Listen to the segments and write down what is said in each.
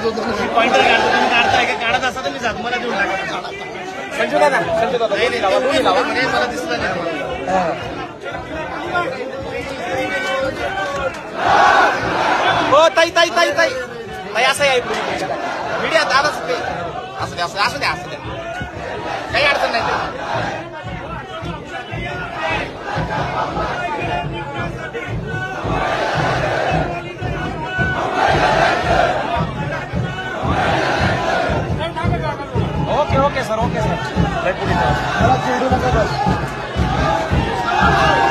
Pointer काढतो तुम्ही काढताय का काढत असा तुम्ही मी जात मला देऊन टाका संजू दादा संजू दादा नाही नाही लावा, म्हणजे मला दिसलं नाही हो ताई ताई ताई ताई. ताई असं आहे मीडिया आलाच ते. असं द्या असं असं द्या असं द्या راچي ڏانهن کڏش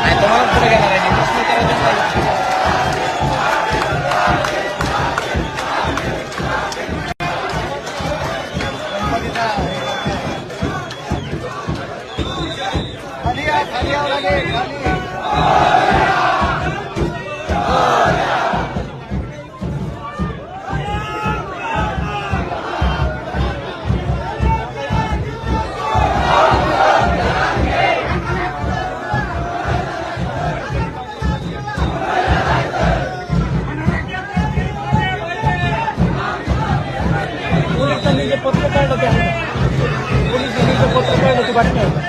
۽ ٻن طرفه گهري نه اسٽر ڪري ڏيتا آهي علي علي علي علي علي पत्र काढलं ते पोलीस का? पोलिसांनी जे पत्र काढलं ते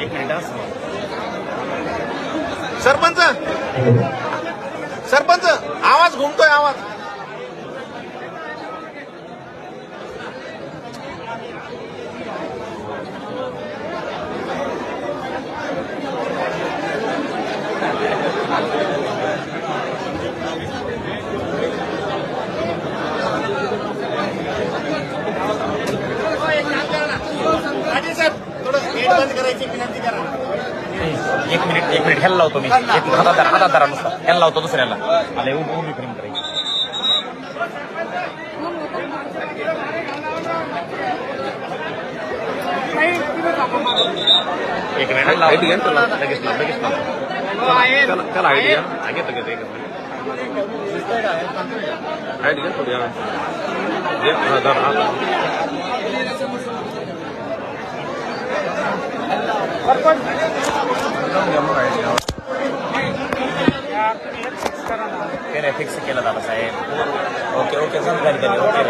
एक मिनिट सरपंच. सरपंच आवाज घुमतोय आवाज. करायची विनंती करा एक मिनिट एक मिनिट ह्याला लावतो मी एक मिनिट हातात धरा हातात धरा नुसता ह्याला लावतो दुसऱ्याला आले उभी उभी फ्रेम करायची एक मिनिट लाव लगेच लाव लगेच लाव लगेच लाव त्याला त्याला आयडिया घेतो घेतो एक मिनिट आयडिया घेतो द्या एक हजार आला त्याने फिक्स केलं दादा साहेब. ओके ओके समजा त्यांनी okay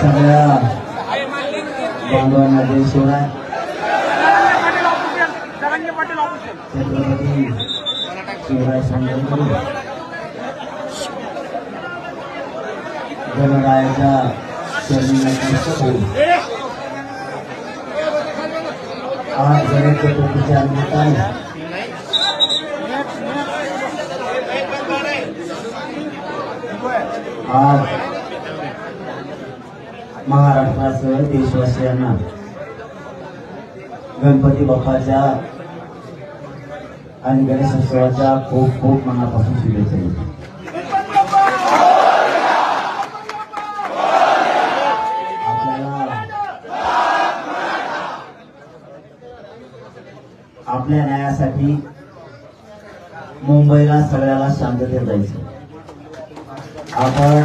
सगळ्या बांधवांना जय शिवराय छत्रपती शिवराय संघटना गणरायाच्या चरणी नतमस्तक होऊ. आज गणेश चतुर्थीच्या निमित्ताने आज महाराष्ट्रासह देशवासियांना गणपती बाप्पाच्या आणि गणेशोत्सवाच्या खूप खूप मनापासून शुभेच्छा देतो. आपल्याला आपल्या न्यायासाठी मुंबईला सगळ्याला शांततेत जायचं. आपण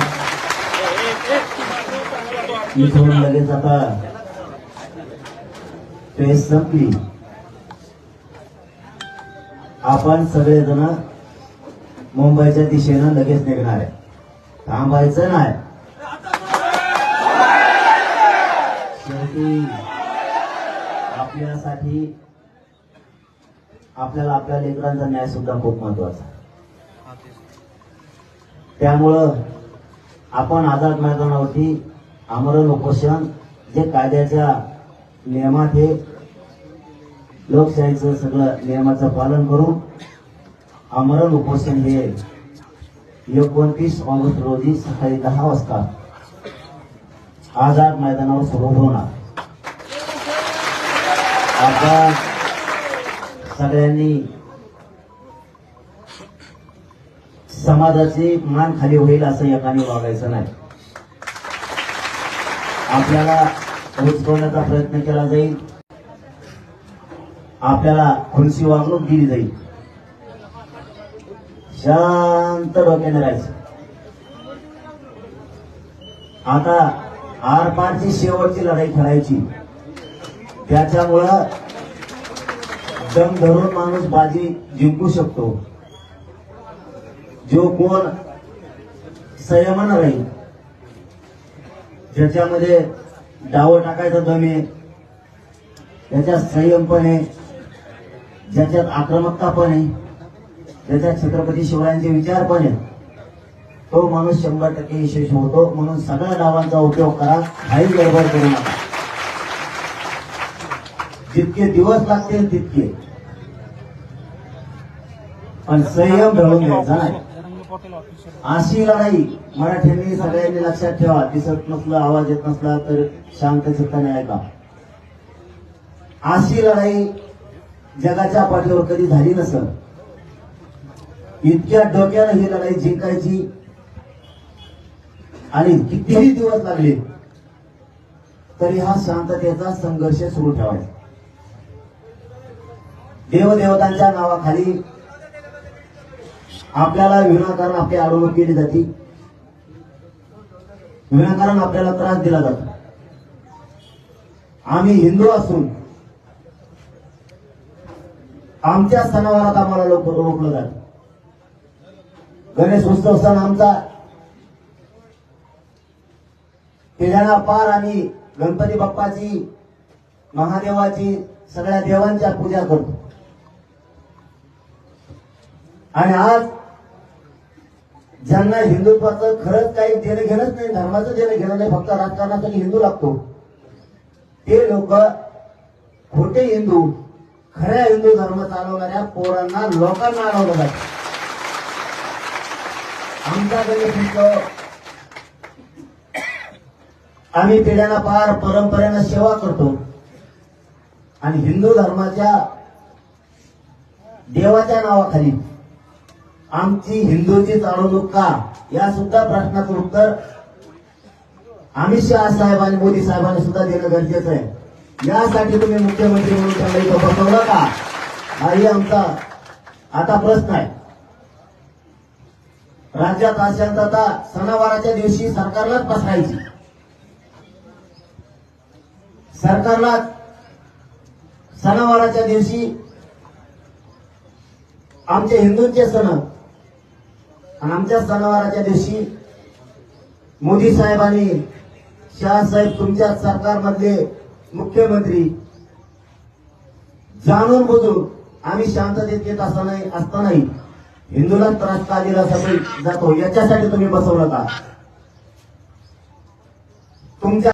इथून लगेच आता फेस संपली. आपण सगळेजण मुंबईच्या दिशेनं लगेच निघणार आहे. थांबायचं नाही. शेवटी आपल्यासाठी आपल्याला आपल्या लेकरांचा न्याय सुद्धा खूप महत्त्वाचा आहे. त्यामुळं आपण आझाद मैदानावरती आमरण उपोषण जे कायद्याच्या नियमात हे लोकशाहीचं सगळं नियमाचं पालन करून आमरण उपोषण हे एकोणतीस ऑगस्ट रोजी सकाळी दहा वाजता आझाद मैदानावर सुरू होणार. आपण सगळ्यांनी समाजाची मान खाली होईल असं एकाने वागायचं नाही. आपल्याला उचकवण्याचा प्रयत्न केला जाईल. आपल्याला खुनशी वागणूक दिली जाईल. शांत डोक्याने राहायचं आता आरपारची शेवटची लढाई खेळायची. त्याच्यामुळं दम धरून माणूस बाजी जिंकू शकतो. जो कोण संयमानं राहील ज्याच्यामध्ये डाव टाकायचा दम त्याच्यात संयम पण आहे ज्याच्यात आक्रमकता पण आहे ज्याच्यात छत्रपती शिवरायांचे विचार पण आहे तो माणूस शंभर टक्के यशस्वी होतो. म्हणून सगळ्या डावांचा उपयोग करा. काही गडबड करू नका. जितके दिवस लागतील तितके. पण संयम धरून घ्यायचा नाही. अशी लढाई मराठ्यांनी सगळ्यांनी लक्षात ठेवा. दिसत नसला आवाज येत नसला तर शांत चित्ताने ऐका. अशी लढाई जगाच्या पाठीवर कधी झाली नसल. इतक्या डोक्यानं ही लढाई जिंकायची आणि कितीही दिवस लागले तरी हा शांततेचा संघर्ष सुरू ठेवायचा. देवदेवतांच्या नावाखाली आपल्याला विनाकारण आपली अडवणूक केली जाते. विनाकारण आपल्याला त्रास दिला जातो. आम्ही हिंदू असून आमच्या सणावारात आम्हाला लोक रोखलं जात. गणेश उत्सव सण आमचा पिढ्याना पार आणि गणपती बाप्पाची महादेवाची सगळ्या देवांच्या पूजा करतो. आणि आज ज्यांना हिंदुत्वाचं खरंच काही देणं घेणंच नाही धर्माचं देणं घेणं नाही फक्त राजकारणासाठी हिंदू लागतो. ते लोक खोटे हिंदू खऱ्या हिंदू धर्म चालवणाऱ्या पोरांना लोकांना अडवलं जात आमचा गणेश आम्ही पिढ्यांना पार परंपरेनं सेवा करतो. आणि हिंदू धर्माच्या देवाच्या नावाखाली आमची हिंदूची चालवणूक का? या सुद्धा प्रश्नाचं उत्तर अमित शहा साहेब आणि मोदी साहेबांनी सुद्धा देणं गरजेचं आहे. यासाठी तुम्ही मुख्यमंत्री म्हणून त्यांना इथं बसवलं का हाही आमचा आता प्रश्न आहे. राज्यात अशांतता सणावाराच्या दिवशी सरकारलाच पसरायची. सरकारला सणावाराच्या दिवशी आमचे हिंदूंचे सण आमच्या सणावाराच्या दिवशी मोदी साहेबांनी शाहसाहेब तुमच्या सरकारमधले मुख्यमंत्री जाणून बुजून आम्ही शांततेत येत असताना असतानाही हिंदूला त्रास का दिला जातो? याच्यासाठी तुम्ही बसवलं का? तुमच्या